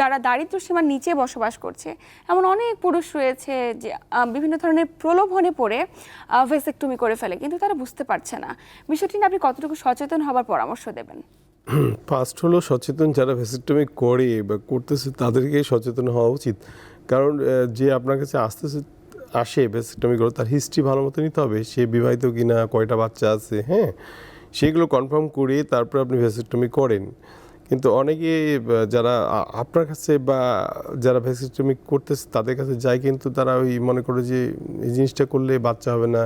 যারা দারিদ্র সীমার নিচে বসবাস করছে, এমন অনেক পুরুষ রয়েছে যে বিভিন্ন ধরনের প্রলোভনে পড়ে ভেসেক্টমি করে ফেলে, কিন্তু তারা বুঝতে পারছে না। বিষয়টি নিয়ে আপনি কতটুকু সচেতন হবার পরামর্শ দেবেন? ফার্স্ট হলো সচেতন যারা ভেসিটমি করে বা করতেছে তাদেরকে সচেতন হওয়া উচিত। কারণ যে আপনার কাছে আসতেছে, আসে ভেসিটমি করে, তার হিস্ট্রি ভালো মতো নিতে হবে। সে বিবাহিত কিনা, কয়টা বাচ্চা আছে হ্যাঁ? সেগুলো কনফার্ম করে তারপর আপনি ভেসিটমি করেন। কিন্তু অনেকে যারা আপনার কাছে বা যারা ভেসিটমি করতেছে তাদের কাছে যায় কিন্তু তারা ওই মনে করে যে এই জিনিসটা করলে বাচ্চা হবে না।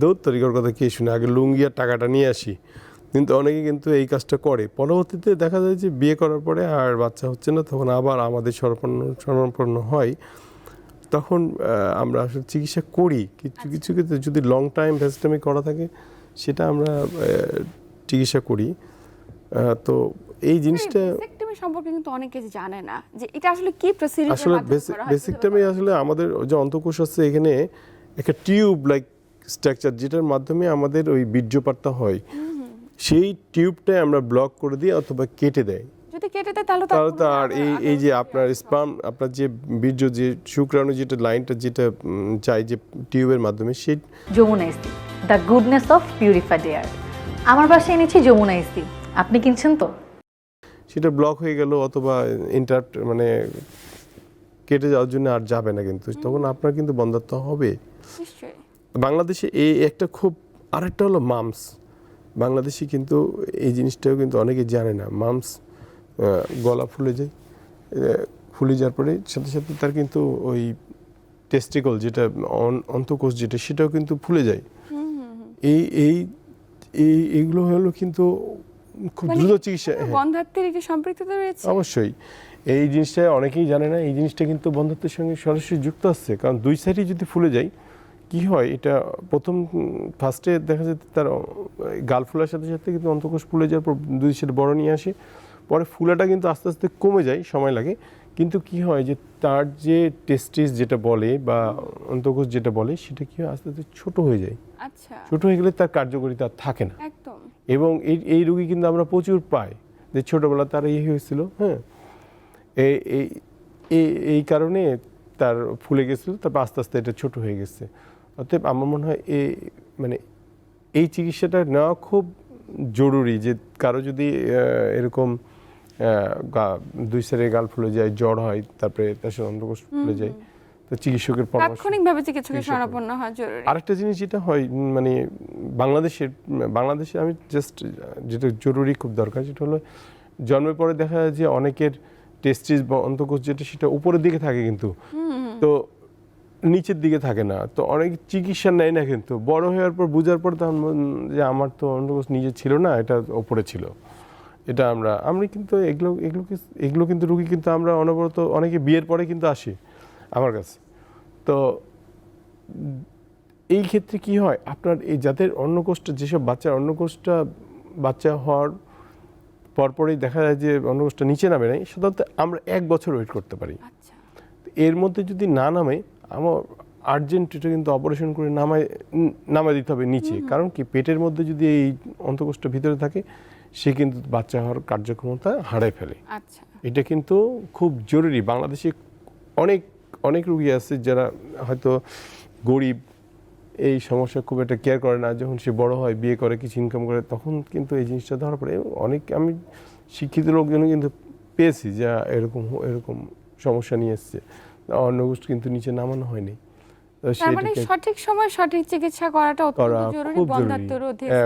দৌড় তরিকার কথা কে শুনে? আগে লুঙ্গি আর টাকাটা নিয়ে আসি। কিন্তু অনেকে কিন্তু এই কাজটা করে। পরবর্তীতে দেখা যায় যে বিয়ে করার পরে আর বাচ্চা হচ্ছে না তখন আবার আমাদের সরপন্ন সরপন্ন হয়। তখন আমরা আসলে চিকিৎসা করি। কিছু কিছু ক্ষেত্রে যদি লং টাইম ভেস্টামি করা থাকে সেটা আমরা চিকিৎসা করি। তো এই জিনিসটা ভেসেক্টমি সম্পর্কে কিন্তু অনেকে জানে না যে এটা আসলে কি প্রসিডিউর আসলে বেসিকটামে আসলে আমাদের যে অন্তকোষ আছে এখানে একটা টিউব লাইক স্ট্রাকচার যেটার মাধ্যমে আমাদের ওই বীর্যপাতটা হয়। সেই টিউবটাই আমরা ব্লক করে দিই অথবা কেটে দেয় যদি কেটে দেয় তাহলে তাহলে তো আর এই এই যে আপনার স্পাম আপনার যে বীর্য যে শুক্রাণু যেটা লাইনটা যেটা চাই যে টিউবের মাধ্যমে সেই Jamuna ইস্তি the goodness of purified air আমার বাসায় এনেছি যমুনা ইস্তি আপনি কিনছেন তো? সেটা ব্লক হয়ে গেল অথবা ইন্টারাপ্ট মানে কেটে যাওয়ার জন্য আর যাবে না কিন্তু। তখন আপনার কিন্তু বন্ধাত্ম হবে। বাংলাদেশে এই একটা খুব আরেকটা হলো মামস। বাংলাদেশে কিন্তু এই জিনিসটাও কিন্তু অনেকে জানে না। মামস গলা ফুলে যায় ফুলে যাওয়ার পরে সাথে সাথে তার কিন্তু ওই টেস্টিকল যেটা অন- অন্তঃকোষ যেটা সেটাও কিন্তু ফুলে যায়। এই এই এই এইগুলো হলো কিন্তু খুব মানে দ্রুত চিকিৎসা হ্যাঁ। বন্ধাত্বের একটি সম্পৃক্ততা রয়েছে। অবশ্যই। এই জিনিসটা অনেকেই জানে না এই জিনিসটা কিন্তু বন্ধুত্বের সঙ্গে সরাসরি যুক্ত আছে। কারণ দুই সাইডই যদি ফুলে যায় কি হয়? এটা প্রথম ফার্স্টে দেখা যায় তার গাল ফোলার সাথে সাথে কিন্তু অন্তকোষ ফুলে যাওয়ার পর দুই সাইড বড় নিয়ে আসে। পরে ফুলাটা কিন্তু আস্তে আস্তে কমে যায় সময় লাগে। কিন্তু কি হয় যে তার যে টেস্টিস যেটা বলে বা অন্তকোষ যেটা বলে সেটা কি হয় আস্তে আস্তে ছোট হয়ে যায়। আচ্ছা। ছোট হয়ে গেলে তার কার্যকারিতা থাকে না। এবং এই এই রুগী কিন্তু আমরা প্রচুর পাই। যে ছোটোবেলা তার ইয়ে হয়েছিল হ্যাঁ? এই এই কারণে তার ফুলে গেছিল তারপর আস্তে আস্তে এটা ছোট হয়ে গেছে। অতএব আমার মনে হয় এই মানে এই চিকিৎসাটা নেওয়া খুব জরুরি যে কারও যদি এরকম দুই সাইডে গাল ফুলে যায় জ্বর হয় তারপরে তার সাথে অন্ধকোষ ফুলে যায় তো চিকিৎসকের পরামর্শ তাৎক্ষণিকভাবে চিকিৎসকের চিকিৎসা শরণাপন্ন হওয়া জরুরি। আরেকটা জিনিস যেটা হয় মানে বাংলাদেশের বাংলাদেশে আমি জাস্ট যেটা জরুরি খুব দরকার সেটা হলো জন্মের পরে দেখা যায় যে অনেকের টেস্টিস বা অন্তকোষ যেটা সেটা উপরের দিকে থাকে কিন্তু। তো নিচের দিকে থাকে না। তো অনেক চিকিৎসা নেয় না কিন্তু। বড় হওয়ার পর বোঝার পর তখন যে আমার তো অন্তকোষ নিজে ছিল না এটা উপরে ছিল। এটা আমরা আমরা কিন্তু এগুলো এগুলো এগুলো কিন্তু রুগী কিন্তু আমরা অনবরত অনেকে বিয়ের পরে কিন্তু আসি। আমার কাছে। তো এই ক্ষেত্রে কি হয়? আপনার এই যাদের অন্নকোষটা যেসব বাচ্চার অন্নকোষটা বাচ্চা হওয়ার পরপরই দেখা যায় যে অন্নকোষটা নিচে নামে নাই সাধারণত আমরা এক বছর ওয়েট করতে পারি। আচ্ছা। এর মধ্যে যদি না নামে আমার আর্জেন্ট এটা কিন্তু অপারেশন করে নামায় নামায় দিতে হবে নিচে। কারণ কি? পেটের মধ্যে যদি এই অন্তকোষটা ভিতরে থাকে সে কিন্তু বাচ্চা হওয়ার কার্যক্ষমতা হারায় ফেলে। আচ্ছা। এটা কিন্তু খুব জরুরি। বাংলাদেশে অনেক অনেক রুগী আছে যারা হয়তো গরিব এই সমস্যা খুব একটা কেয়ার করে না। যখন সে বড় হয় বিয়ে করে কিছু ইনকাম করে তখন কিন্তু এই জিনিসটা ধরা পড়ে। অনেক আমি শিক্ষিত লোকজন কিন্তু পেয়েছি যা এরকম এরকম সমস্যা নিয়ে এসছে। অন্নগোষ্ঠ কিন্তু নিচে নামানো হয়নি। মানে সঠিক সময় সঠিক চিকিৎসা করাটা অত্যন্ত করা জরুরি খুব বন্ধাত্ব জরুরি। রোধে